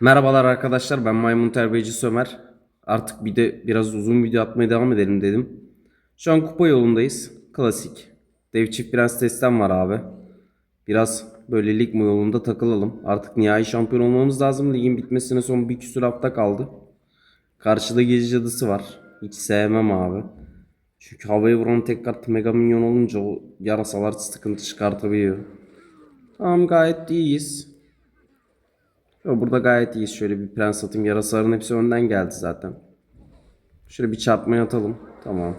Merhabalar arkadaşlar ben Maymun Terbiyecisi Ömer. Artık bir de biraz uzun video atmaya devam edelim dedim. Şu an kupa yolundayız. Klasik. Dev çift prens testten var abi. Biraz böyle lig yolunda takılalım. Artık nihai şampiyon olmamız lazım. Ligin bitmesine son bir küsur hafta kaldı. Karşıda gezi cadısı var. Hiç sevmem abi. Çünkü havaya vuran tek kart mega minyon olunca o yarasalar sıkıntı çıkartabiliyor. Tamam gayet iyiyiz. Yo, burada gayet iyiyiz. Şöyle bir prens atayım. Yarasaların hepsi önden geldi zaten. Şöyle bir çarpmaya atalım. Tamam.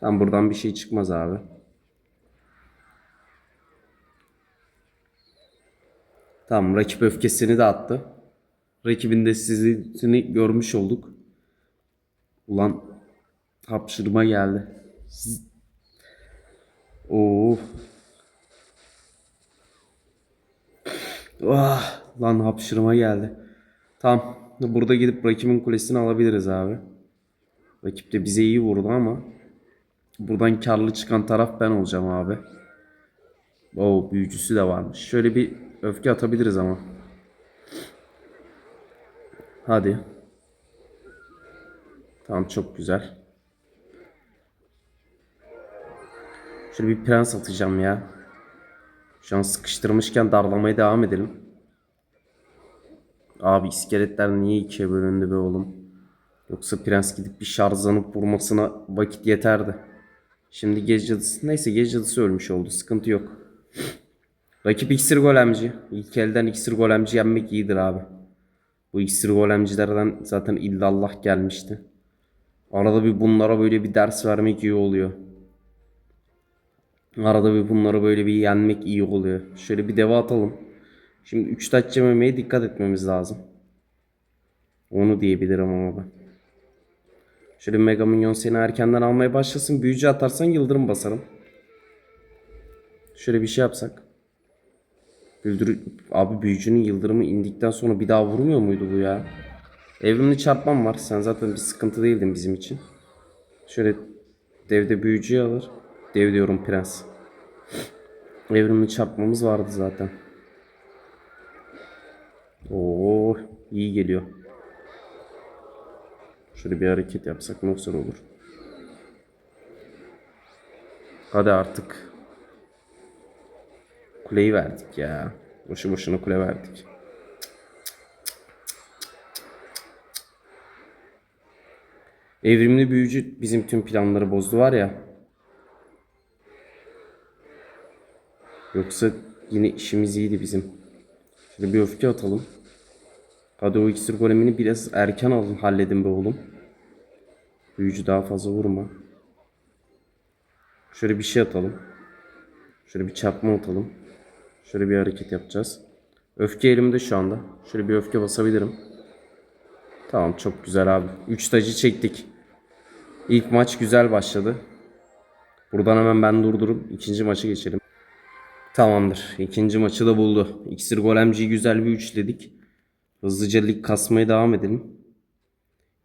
Tamam buradan bir şey çıkmaz abi. Tamam rakip öfkesini de attı. Rakibin de sizini görmüş olduk. Ulan hapşırma geldi. Oo. Ah, lan hapşırma geldi. Tamam. Burada gidip rakibin kulesini alabiliriz abi. Rakip de bize iyi vurdu ama buradan karlı çıkan taraf ben olacağım abi. Oo büyücüsü de varmış. Şöyle bir öfke atabiliriz ama. Hadi. Tamam çok güzel. Şöyle bir prens atacağım ya. Şu an sıkıştırmışken darlamaya devam edelim. Abi iskeletler niye ikiye bölündü be oğlum? Yoksa prens gidip bir şarjlanıp vurmasına vakit yeterdi. Şimdi gece cadısı, neyse gece cadısı ölmüş oldu. Sıkıntı yok. Rakip iksir golemci. İlk elden iksir golemci yenmek iyidir abi. Bu iksir golemcilerden zaten illallah gelmişti. Arada bir bunlara böyle bir ders vermek iyi oluyor. Arada bir bunları böyle bir yenmek iyi oluyor. Şöyle bir deva atalım. Şimdi 3 taç yememeye dikkat etmemiz lazım. Onu diyebilirim ama ben. Şöyle Mega Minyon seni erkenden almaya başlasın. Büyücü atarsan yıldırım basarım. Şöyle bir şey yapsak. Güldür Abi büyücünün yıldırımı indikten sonra bir daha vurmuyor muydu bu ya? Evrimli çarpmam var. Sen zaten bir sıkıntı değildin bizim için. Şöyle devde büyücüyü alır. Dev diyorum prens. Evrimli çarpmamız vardı zaten. Oo iyi geliyor. Şöyle bir hareket yapsak ne güzel olur. Hadi artık. Kuleyi verdik ya. Boşu boşuna kule verdik. Evrimli büyücü bizim tüm planları bozdu var ya. Yoksa yine işimiz iyiydi bizim. Şöyle bir öfke atalım. Hadi o iksir golemini biraz erken alın halledin be oğlum. Büyücü daha fazla vurma. Şöyle bir şey atalım. Şöyle bir çarpma atalım. Şöyle bir hareket yapacağız. Öfke elimde şu anda. Şöyle bir öfke basabilirim. Tamam çok güzel abi. 3 tacı çektik. İlk maç güzel başladı. Buradan hemen ben durdurup ikinci maçı geçelim. Tamamdır. İkinci maçı da buldu. İksir golemciyi güzel bir üçledik. Hızlıca lig kasmaya devam edelim.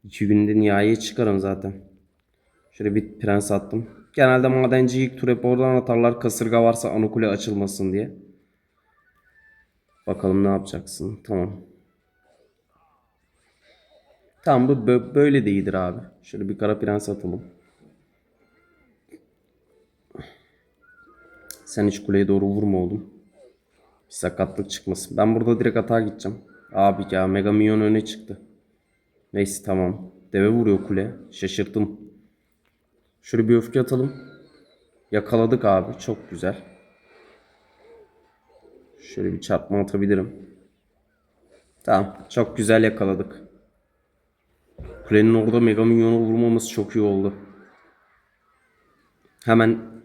İki günde nihaiye çıkarım zaten. Şöyle bir prens attım. Genelde madenci ilk tur hep oradan atarlar. Kasırga varsa anokule açılmasın diye. Bakalım ne yapacaksın. Tamam. Tamam bu bö- böyle de iyidir abi. Şöyle bir kara prens atalım. Sen hiç kuleye doğru vurma oğlum. Bir sakatlık çıkmasın. Ben burada direkt atağa gideceğim. Abi ya Mega Minyon öne çıktı. Neyse tamam. Deve vuruyor kule. Şaşırttım. Şöyle bir öfke atalım. Yakaladık abi. Çok güzel. Şöyle bir çarpma atabilirim. Tamam. Çok güzel yakaladık. Kulenin orada Mega Minyon'u vurmamız çok iyi oldu. Hemen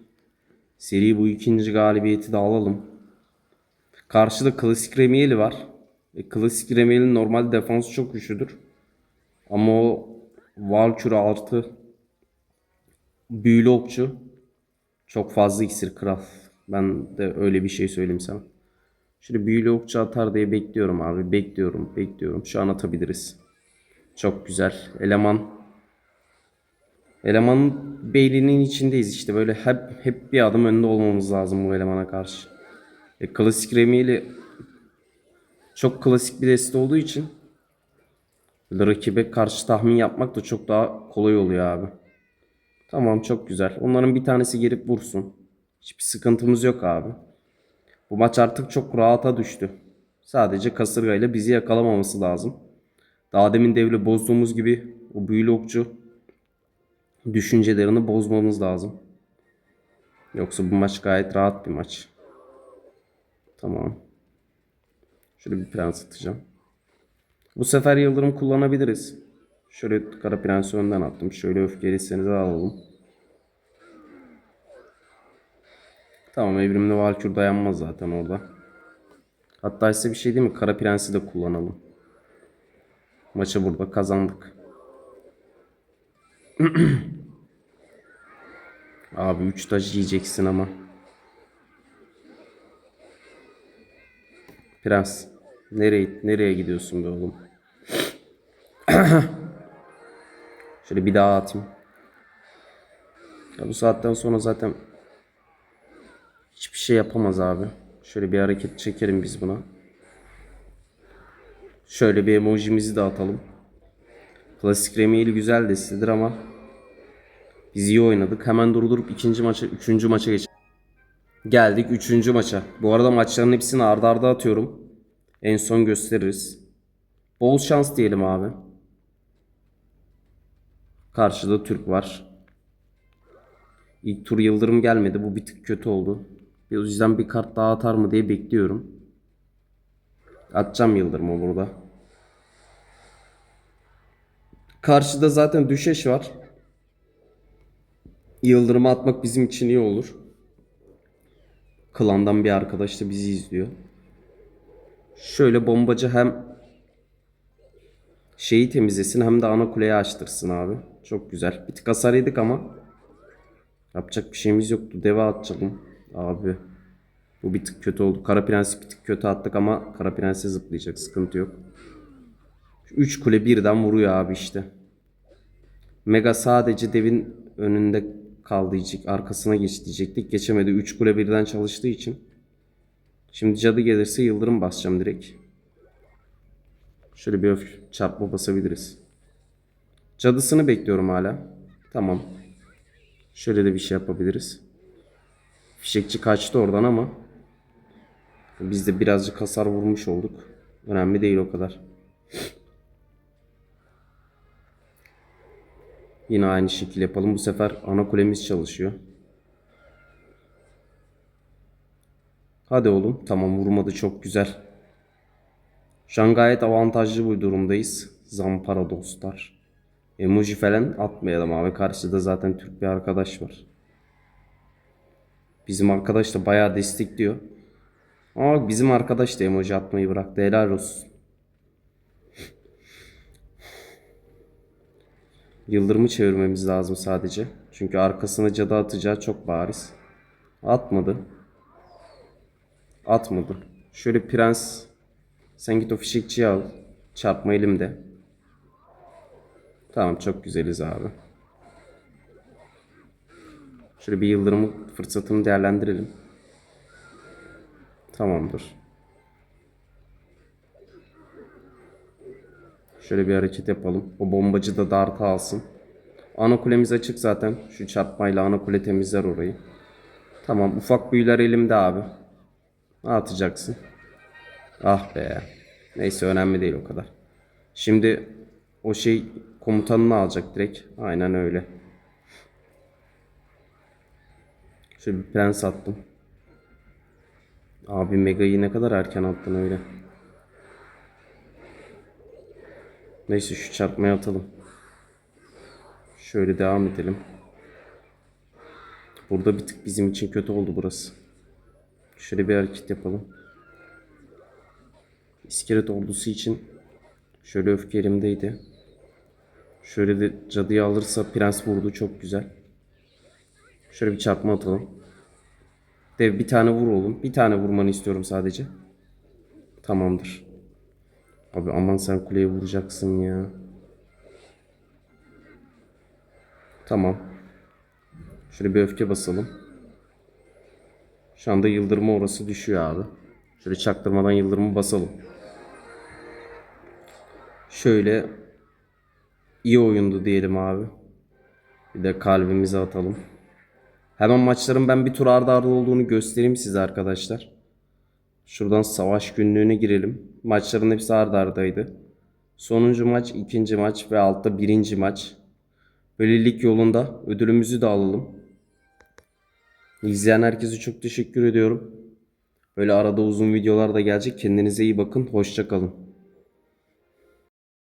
seri bu ikinci galibiyeti de alalım. Karşıda klasik Remieli var. E, klasik Remieli'nin normal defansı çok güçlüdür. Ama o Valkür artı büyülü okçu çok fazla iksir kral. Ben de öyle bir şey söyleyeyim sana. Şöyle büyülü okçu atar diye bekliyorum abi. Bekliyorum, bekliyorum. Şu an atabiliriz. Çok güzel. Eleman Elemanın beyninin içindeyiz işte böyle hep hep bir adım önde olmamız lazım bu elemana karşı. E, klasik Remieli Çok klasik bir deste olduğu için rakibe karşı tahmin yapmak da çok daha kolay oluyor abi. Tamam çok güzel. Onların bir tanesi gelip vursun. Hiçbir sıkıntımız yok abi. Bu maç artık çok rahata düştü. Sadece kasırgayla bizi yakalamaması lazım. Daha demin devle bozduğumuz gibi o büyülü okçu düşüncelerini bozmamız lazım. Yoksa bu maç gayet rahat bir maç. Tamam. Şöyle bir prens atacağım. Bu sefer yıldırım kullanabiliriz. Şöyle kara prensi önden attım. Şöyle öfkeliyseniz alalım. Tamam evrimli Valkür dayanmaz zaten orada. Hatta ise bir şey değil mi? Kara prensi de kullanalım. Maçı burada kazandık. Abi 3 taş yiyeceksin ama. Prens. Nereye nereye gidiyorsun be oğlum? Şöyle bir daha atayım. Ya bu saatten sonra zaten hiçbir şey yapamaz abi. Şöyle bir hareket çekelim biz buna. Şöyle bir emojimizi de atalım. Klasik Remiyeli güzel destedir ama biz iyi oynadık. Hemen durdurup ikinci maça, üçüncü maça geç. Geldik üçüncü maça. Bu arada maçların hepsini ardarda arda atıyorum. En son gösteririz. Bol şans diyelim abi. Karşıda Türk var. İlk tur Yıldırım gelmedi. Bu bir tık kötü oldu. O yüzden bir kart daha atar mı diye bekliyorum. Atacağım Yıldırım'ı burada. Karşıda zaten düşeş var. Yıldırım'ı atmak bizim için iyi olur. Klandan bir arkadaş da bizi izliyor. Şöyle bombacı hem şeyi temizlesin hem de ana kuleyi açtırsın abi. Çok güzel. Bir tık hasar yedik ama yapacak bir şeyimiz yoktu. Deve atacağım abi. Bu bir tık kötü oldu. Kara Prens'i bir tık kötü attık ama Kara Prens'e zıplayacak. Sıkıntı yok. 3 kule birden vuruyor abi işte. Mega sadece devin önünde kaldı diyecek. Arkasına geç diyecektik. Geçemedi. 3 kule birden çalıştığı için. Şimdi cadı gelirse yıldırım basacağım direkt. Şöyle bir öf çarpma basabiliriz. Cadısını bekliyorum hala. Tamam. Şöyle de bir şey yapabiliriz. Fişekçi kaçtı oradan ama biz de birazcık hasar vurmuş olduk. Önemli değil o kadar. Yine aynı şekilde yapalım. Bu sefer ana kulemiz çalışıyor. Hadi oğlum. Tamam vurmadı çok güzel. Şu an gayet avantajlı bir durumdayız. Zampara dostlar. Emoji falan atmayalım abi. Karşıda zaten Türk bir arkadaş var. Bizim arkadaş da bayağı destekliyor. Ama bizim arkadaş da emoji atmayı bıraktı. Helal olsun. Yıldırımı çevirmemiz lazım sadece. Çünkü arkasına cadı atacağı çok bariz. Atmadı. Atmadı. Şöyle prens. Sen git o fişekçiyi al. Çarpma elimde. Tamam çok güzeliz abi. Şöyle bir yıldırımı fırsatını değerlendirelim. Tamamdır. Şöyle bir hareket yapalım. O bombacı da darta alsın. Ana kulemiz açık zaten. Şu çarpmayla ana kule temizler orayı. Tamam ufak büyüler elimde abi. Atacaksın? Ah be. Neyse önemli değil o kadar. Şimdi o şey komutanını alacak direkt. Aynen öyle. Şöyle bir prens attım. Abi Mega'yı ne kadar erken attın öyle. Neyse şu çarpmayı atalım. Şöyle devam edelim. Burada bir tık bizim için kötü oldu burası. Şöyle bir hareket yapalım. İskelet ordusu için şöyle öfke elimdeydi. Şöyle de cadıyı alırsa prens vurdu çok güzel. Şöyle bir çarpma atalım. Dev bir tane vur oğlum. Bir tane vurmanı istiyorum sadece. Tamamdır. Abi aman sen kuleye vuracaksın ya. Tamam. Şöyle bir öfke basalım. Şu anda yıldırma orası düşüyor abi. Şöyle çaktırmadan yıldırımı basalım. Şöyle iyi oyundu diyelim abi. Bir de kalbimizi atalım. Hemen maçların ben bir tur arda arda olduğunu göstereyim size arkadaşlar. Şuradan savaş günlüğüne girelim. Maçların hepsi arda ardaydı. Sonuncu maç, ikinci maç ve altta birinci maç. Böyle lig yolunda ödülümüzü de alalım. İzleyen herkese çok teşekkür ediyorum. Böyle arada uzun videolar da gelecek. Kendinize iyi bakın. Hoşça kalın.